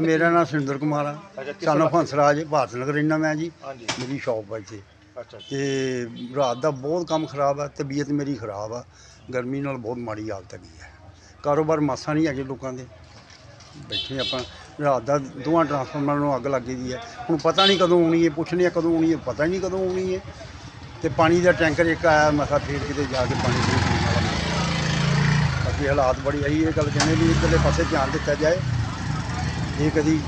ਮੇਰਾ ਨਾਮ ਸੁਰਿੰਦਰ ਕੁਮਾਰ ਆ। ਸਾਨੂੰ? ਹੰਸਰਾਜ ਭਾਰਤ ਨਗਰ ਰਹਿਣਾ ਮੈਂ ਜੀ ਮੇਰੀ ਸ਼ਾਪ ਆ ਇੱਥੇ। ਤੇ ਰਾਤ ਦਾ ਬਹੁਤ ਕੰਮ ਖਰਾਬ ਆ ਤਬੀਅਤ ਮੇਰੀ ਖਰਾਬ ਆ ਗਰਮੀ ਨਾਲ ਬਹੁਤ ਮਾੜੀ ਹਾਲਤ ਹੈਗੀ ਹੈ ਕਾਰੋਬਾਰ ਮਾਸਾ ਨਹੀਂ ਹੈਗੇ ਲੋਕਾਂ ਦੇ। ਬੈਠੇ ਆਪਾਂ ਰਾਤ ਦਾ ਦੋਵਾਂ ਟਰਾਂਸਫਾਰਮਰਾਂ ਨੂੰ ਅੱਗ ਲੱਗੀ ਦੀ ਹੈ ਹੁਣ ਪਤਾ ਨਹੀਂ ਕਦੋਂ ਆਉਣੀ ਹੈ ਪੁੱਛਣੇ ਆ ਕਦੋਂ ਆਉਣੀ ਹੈ ਪਤਾ ਹੀ ਨਹੀਂ ਕਦੋਂ ਆਉਣੀ ਹੈ ਤੇ ਪਾਣੀ ਦਾ ਟੈਂਕਰ ਇੱਕ ਆਇਆ ਮੈਂ ਕਿਹਾ ਫੇਰ ਕਿਤੇ ਜਾ ਕੇ ਪਾਣੀ ਦੇ ਪੀਣ ਵਾਲਾ। ਬਾਕੀ ਹਾਲਾਤ ਬੜੀ ਆਈ ਇਹ ਗੱਲ ਕਹਿੰਦੇ ਵੀ ਇੱਧਰਲੇ ਪਾਸੇ ਧਿਆਨ ਦਿੱਤਾ ਜਾਏ। ਇਹ ਕਦੀ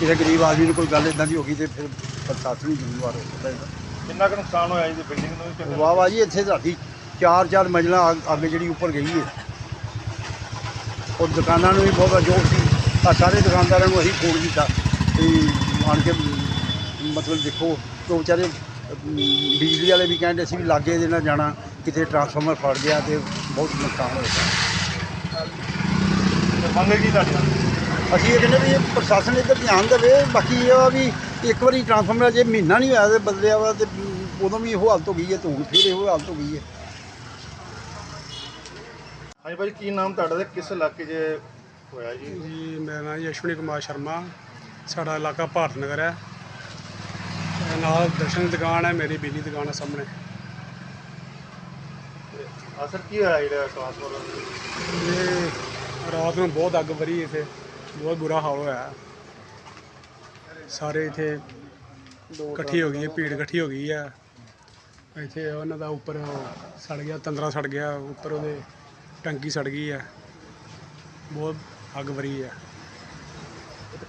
ਕਿਸੇ ਗਰੀਬ ਆਦਮੀ ਨੂੰ ਕੋਈ ਗੱਲ ਇਦਾਂ ਦੀ ਹੋ ਗਈ ਤੇ ਫਿਰ ਪ੍ਰਸ਼ਾਸਨ ਹੀ ਜ਼ਿੰਮੇਵਾਰ ਹੋ ਸਕਦਾ ਇਹਦਾ। ਕਿੰਨਾ ਕੁ ਨੁਕਸਾਨ ਹੋਇਆ ਜੀ ਬਿਲਡਿੰਗ ਨੂੰ ਕਿੰਨਾ ਵਾਹ ਵਾਹ ਜੀ ਇੱਥੇ ਸਾਡੀ ਚਾਰ ਚਾਰ ਮੰਜ਼ਲਾਂ ਅੱਗ- ਅੱਗ ਜਿਹੜੀ ਉੱਪਰ ਗਈ ਹੈ ਉਹ ਦੁਕਾਨਾਂ ਨੂੰ ਵੀ ਬਹੁਤ ਅਜੋਗ ਸੀ ਆ ਸਾਰੇ ਦੁਕਾਨਦਾਰਾਂ ਨੂੰ ਅਸੀਂ ਫੋਨ ਕੀਤਾ ਵੀ ਆਣ ਕੇ ਮਤਲਬ ਦੇਖੋ ਉਹ ਵਿਚਾਰੇ ਅਮ, ਬਿਜਲੀ ਵਾਲੇ ਵੀ ਕਹਿੰਦੇ ਸੀ ਵੀ ਲਾਗੇ ਦੇ ਨਾਲ ਜਾਣਾ ਕਿਤੇ ਟਰਾਂਸਫਾਰਮਰ ਫੜ ਗਿਆ ਤੇ ਬਹੁਤ ਨੁਕਸਾਨ ਹੋਇਆ। ਤੇ ਮੰਗ ਕੀ ਤੁਹਾਡੀ? ਅਸੀਂ ਇਹ ਕਹਿੰਦੇ ਵੀ ਇਹ ਪ੍ਰਸ਼ਾਸਨ ਇੱਧਰ ਧਿਆਨ ਦੇਵੇ ਬਾਕੀ ਇਹ ਵਾ ਵੀ ਇੱਕ ਵਾਰੀ ਟਰਾਂਸਫਾਰਮਰ ਜੇ ਮਹੀਨਾ ਨਹੀਂ ਹੋਇਆ ਤੇ ਬਦਲਿਆ ਵਾ ਤੇ ਉਦੋਂ ਵੀ ਇਹੋ ਹਾਲਤ ਹੋ ਗਈ ਹੈ ਤੇ ਹੁਣ ਫਿਰ ਇਹੋ ਹਾਲਤ ਹੋ ਗਈ ਹੈ। ਹਾਂਜੀ ਭਾਜੀ ਕੀ ਨਾਮ ਤੁਹਾਡਾ ਤੇ ਕਿਸ ਇਲਾਕੇ 'ਚ ਹੋਇਆ ਜੀ? ਜੀ ਮੇਰਾ ਨਾਮ ਯਸ਼ਵਨੀ ਕੁਮਾਰ ਸ਼ਰਮਾ। ਸਾਡਾ ਇਲਾਕਾ ਭਾਰਤ ਨਗਰ ਹੈ। ਤੇ ਨਾਲ ਦਰਸ਼ਨ ਦੀ ਦੁਕਾਨ ਹੈ ਮੇਰੀ ਬਿਜਲੀ ਦੁਕਾਨ ਹੈ ਸਾਹਮਣੇ। ਅਸਰ ਕੀ ਹੋਇਆ ਜਿਹੜਾ ਟ੍ਰਾਂਸਫਾਰਮਰ ਇਹ ਰਾਤ ਨੂੰ ਬਹੁਤ ਅੱਗ ਵਰੀ ਇੱਥੇ। ਬਹੁਤ ਬੁਰਾ ਹਾਲ ਹੋਇਆ। ਸਾਰੇ ਇੱਥੇ ਇਕੱਠੀ ਹੋ ਗਈ ਹੈ ਭੀੜ ਇਕੱਠੀ ਹੋ ਗਈ ਹੈ ਇੱਥੇ ਉਹਨਾਂ ਦਾ ਉੱਪਰ ਉਹ ਸੜ ਗਿਆ ਤੰਦਰਾ ਸੜ ਗਿਆ ਉੱਪਰ ਉਹਦੇ ਟੰਕੀ ਸੜ ਗਈ ਹੈ ਬਹੁਤ ਅੱਗ ਵਰੀ ਹੈ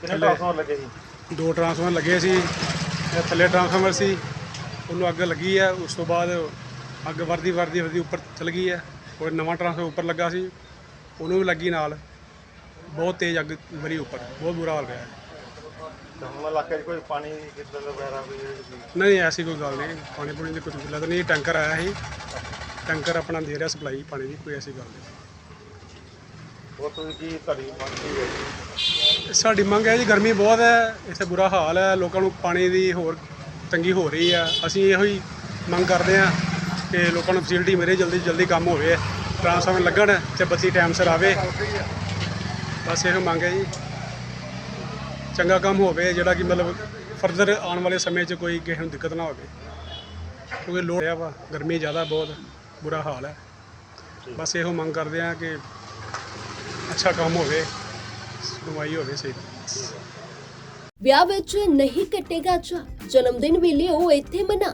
ਕਿੰਨੇ ਟ੍ਰਾਂਸਫਾਰਮਰ ਲੱਗੇ ਸੀ? ਦੋ ਟਰਾਂਸਫਾਰਮਰ ਲੱਗੇ ਸੀ ਇਹ ਥੱਲੇ ਟਰਾਂਸਫਾਰਮਰ ਸੀ ਉਹਨੂੰ ਅੱਗ ਲੱਗੀ ਹੈ ਉਸ ਤੋਂ ਬਾਅਦ ਅੱਗ ਵਰਦੀ ਵਰਦੀ ਵਰਦੀ ਉੱਪਰ ਚਲ ਗਈ ਹੈ ਉਹ ਨਵਾਂ ਟਰਾਂਸਫਾਰਮਰ ਉੱਪਰ ਲੱਗਾ ਸੀ ਉਹਨੂੰ ਵੀ ਲੱਗੀ ਨਾਲ। ਬਹੁਤ ਤੇਜ਼ ਅੱਗ ਵਰੀ ਉੱਪਰ ਬਹੁਤ ਬੁਰਾ ਹਾਲ ਰਿਹਾ। ਹੈ ਤੇ ਹੁਣ ਇਲਾਕੇ 'ਚ ਕੋਈ ਪਾਣੀ ਕਿੱਦਾਂ ਦਾ ਵਗੈਰਾ ਕੋਈ ਨਹੀਂ ਐਸੀ ਕੋਈ ਗੱਲ ਨਹੀਂ ਪਾਣੀ ਪੂਣੀ ਦੀ ਕੋਈ ਦਿੱਕਤ ਨਹੀਂ ਟੈਂਕਰ ਆਇਆ ਸੀ। ਟੈਂਕਰ ਆਪਣਾ ਦੇ ਰਿਹਾ ਸਪਲਾਈ ਪਾਣੀ ਦੀ ਕੋਈ ਐਸੀ ਗੱਲ ਨਹੀਂ। ਹੋਰ ਤੁਸੀਂ ਕੀ ਤੁਹਾਡੀ ਮੰਗ ਕੀ ਹੈ? ਜੀ ਸਾਡੀ ਮੰਗ ਹੈ ਜੀ ਗਰਮੀ ਬਹੁਤ ਹੈ ਇੱਥੇ ਬੁਰਾ ਹਾਲ ਹੈ ਲੋਕਾਂ ਨੂੰ ਪਾਣੀ ਦੀ ਹੋਰ ਤੰਗੀ ਹੋ ਰਹੀ ਹੈ। ਅਸੀਂ ਇਹੋ ਹੀ ਮੰਗ ਕਰਦੇ ਹਾਂ ਕਿ ਲੋਕਾਂ ਨੂੰ ਫੈਸਿਲਿਟੀ ਮਿਲੇ ਜਲਦੀ ਤੋਂ ਜਲਦੀ ਕੰਮ ਹੋਵੇ ਟ੍ਰਾਂਸਫਾਰਮਰ ਲੱਗਣ ਤੇ ਬੱਤੀ ਟਾਈਮ ਸਿਰ ਆਵੇ। ਬਸ ਇਹੋ ਮੰਗ ਹੈ ਜੀ। ਚੰਗਾ ਕੰਮ ਹੋਵੇ, ਜਿਹੜਾ ਕਿ ਮਤਲਬ ਫਰਦਰ ਆਉਣ ਵਾਲੇ ਸਮੇਂ 'ਚ ਕੋਈ ਕਿਸੇ ਨੂੰ ਦਿੱਕਤ ਨਾ ਹੋਵੇ। ਕਿਉਂਕਿ ਲੋੜ ਆ ਵਾ, ਗਰਮੀ ਜ਼ਿਆਦਾ ਬਹੁਤ, ਬੁਰਾ ਹਾਲ ਹੈ। ਬਸ ਇਹੋ ਮੰਗ ਕਰਦੇ ਹਾਂ ਕਿ ਅੱਛਾ ਕੰਮ ਹੋਵੇ, ਸੁਣਵਾਈ ਹੋਵੇ ਸਹੀ ਵਿਆਹ ਵਿੱਚ ਨਹੀਂ ਕੱਟੇਗਾ ਚਾ ਜਨਮ ਦਿਨ ਵੇਲੇ ਉਹ ਇੱਥੇ ਮਨਾ।